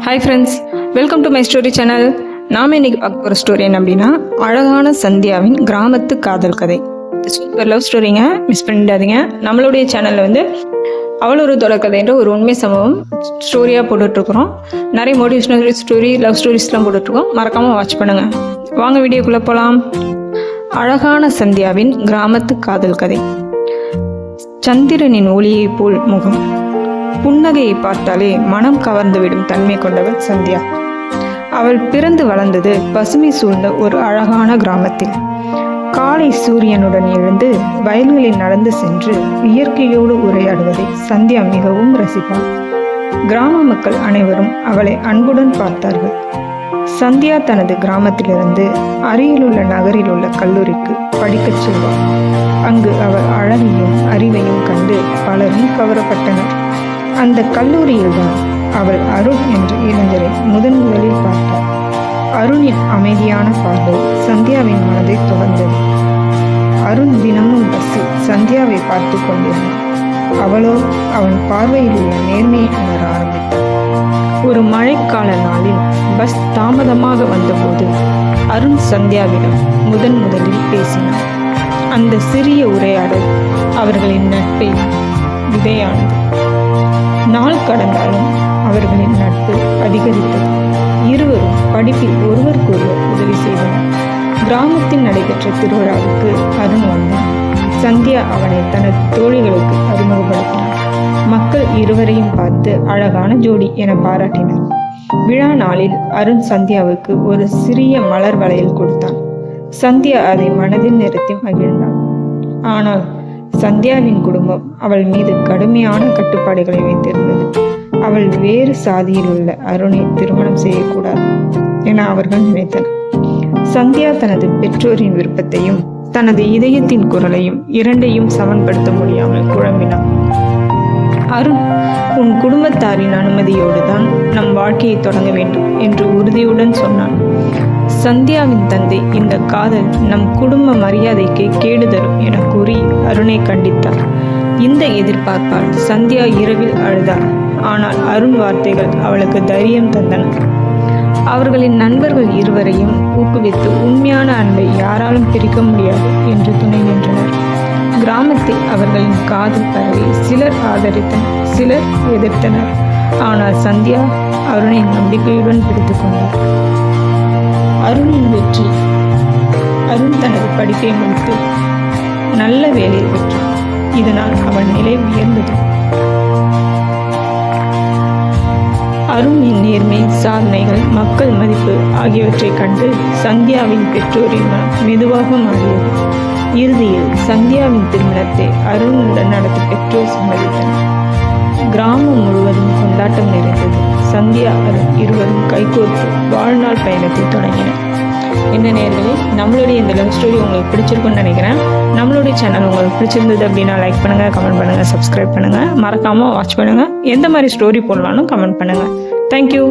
Hi friends welcome to my story channel நாம் இன்னைக்கு பார்க்க போகிற ஸ்டோரி என்ன அப்படின்னா அழகான சந்தியாவின் கிராமத்து காதல் கதை. சூப்பர் லவ் ஸ்டோரிங்க மிஸ் பண்ணிடாதீங்க. நம்மளுடைய சேனலில் வந்து அவள் ஒரு தொடர்கதைன்ற ஒரு உண்மை சம்பவம் ஸ்டோரியாக போட்டுட்ருக்குறோம் நிறைய மோட்டிவேஷனல் ஸ்டோரி லவ் ஸ்டோரிஸ்லாம் போட்டுட்ருக்கோம் மறக்காமல் வாட்ச் பண்ணுங்கள் வாங்க வீடியோக்குள்ளே போகலாம் அழகான சந்தியாவின் கிராமத்து காதல் கதை. சந்திரனின் ஒளியைப் போல் முகம். புன்னகையை பார்த்தாலே மனம் கவர்ந்துவிடும் தன்மை கொண்டவள் சந்தியா. அவள் பிறந்து வளர்ந்தது பசுமை சூழ்ந்த ஒரு அழகான கிராமத்தில். காலை சூரியனுடன் எழுந்து வயல்களில் நடந்து சென்று இயற்கையோடு உரையாடுவதை சந்தியா மிகவும் ரசிப்பாள். கிராம மக்கள் அனைவரும் அவளை அன்புடன் பார்த்தார்கள். சந்தியா தனது கிராமத்திலிருந்து அருகிலுள்ள நகரில் உள்ள கல்லூரிக்கு படிக்கச் செல்வாள். அங்கு அவள் அழகையும் அறிவையும் கண்டு பலரும் கவரப்பட்டனர். அந்த கல்லூரியில்தான் அவள் அருண் என்ற இளைஞரை முதன் முதலில் பார்த்தாள். அருணின் அமைதியான பார்வை சந்தியாவின் மனதை தொடர்ந்தது அருண் தினமும் பஸ்ஸில் சந்தியாவை பார்த்து கொண்டிருந்தான். அவளோ அவன் பார்வையில் உள்ள நேர்மையை உணர ஆரம்பித்தாள் ஒரு மழைக்கால நாளில் பஸ் தாமதமாக வந்தபோது அருண் சந்தியாவிடம் முதன் முதலில் பேசினார் அந்த சிறிய உரையாடல் அவர்களின் நட்பை விதையானது. நாள் கடந்தாலும் அவர்களின் நட்பு அதிகரித்தது. இருவரும் படிப்பில் ஒருவருக்கொருவர் உதவி செய்தனர். கிராமத்தில் நடைபெற்ற திருவிழாவுக்கு அருண் வந்தான் சந்தியா அவனை தனது தோழிகளுக்கு அறிமுகப்படுத்தினார். மக்கள் இருவரையும் பார்த்து அழகான ஜோடி என பாராட்டினர். விழா நாளில் அருண் சந்தியாவுக்கு ஒரு சிறிய மலர் வளையல் கொடுத்தான். சந்தியா அதை மனதில் நிறுத்தி மகிழ்ந்தாள் ஆனால் சந்தியாவின் குடும்பம் அவள் மீது கடுமையான கட்டுப்பாடுகளை வைத்திருந்தது. அவள் வேறு சாதியில் உள்ள அருணை திருமணம் செய்யக்கூடாது என அவர்கள் நினைத்தனர். சந்தியா தனது பெற்றோரின் விருப்பத்தையும் தனது இதயத்தின் குரலையும் இரண்டையும் சமன்படுத்த முடியாமல் குழம்பினார் அருண் உன் குடும்பத்தாரின் அனுமதியோடு தான் நம் வாழ்க்கையை தொடங்க வேண்டும் என்று உறுதியுடன் சொன்னான். சந்தியாவின் தந்தை இந்த காதல் நம் குடும்ப மரியாதைக்கு கேடு தரும் என கூறி அருணை கண்டித்தார். இந்த எதிர்பார்ப்பால் சந்தியா இரவில் அழுதார். ஆனால் அருண் வார்த்தைகள் அவளுக்கு தைரியம் தந்தன. அவர்களின் நண்பர்கள் இருவரையும் ஊக்குவித்து உண்மையான அன்பை யாராலும் பிரிக்க முடியாது என்று துணை நின்றனர். கிராமத்தில் அவர்களின் காதல் பரவி சிலர் ஆதரித்தனர் சிலர் எதிர்த்தனர். ஆனால் சந்தியா அருணை நம்பிக்கையுடன் பிடித்து கொண்டார். அருணின் வெற்றி அருண் தனது படிப்பை முடித்து நல்ல வேலையை பெற்றான். இதனால் அவன் நிலை உயர்ந்தது. அருணின் நேர்மை சாதனைகள் மக்கள் மதிப்பு ஆகியவற்றைக் கண்டு சந்தியாவின் பெற்றோரின் மனம் மெதுவாக மாறியது இறுதியில் சந்தியாவின் திருமணத்தை அருணுடன் நடத்த பெற்றோர் சம்மதித்தனர். கிராமம் முழுவதும் கொண்டாட்டம் நிறைந்தது. சந்தியா அருண் இருவரும் கைகோர்த்து வாழ்நாள் பயணத்தை தொடங்கினர். என்ன நேர்களே நம்மளுடைய இந்த லவ் ஸ்டோரி உங்களுக்கு பிடிச்சிருக்குன்னு நினைக்கிறேன். நம்மளுடைய சேனல் உங்களுக்கு பிடிச்சிருந்தது அப்படின்னா லைக் பண்ணுங்கள் கமெண்ட் பண்ணுங்கள் சப்ஸ்கிரைப் பண்ணுங்கள் மறக்காமல் வாட்ச் பண்ணுங்கள் எந்த மாதிரி ஸ்டோரி போடலான்னு கமெண்ட் பண்ணுங்கள் தேங்க்யூ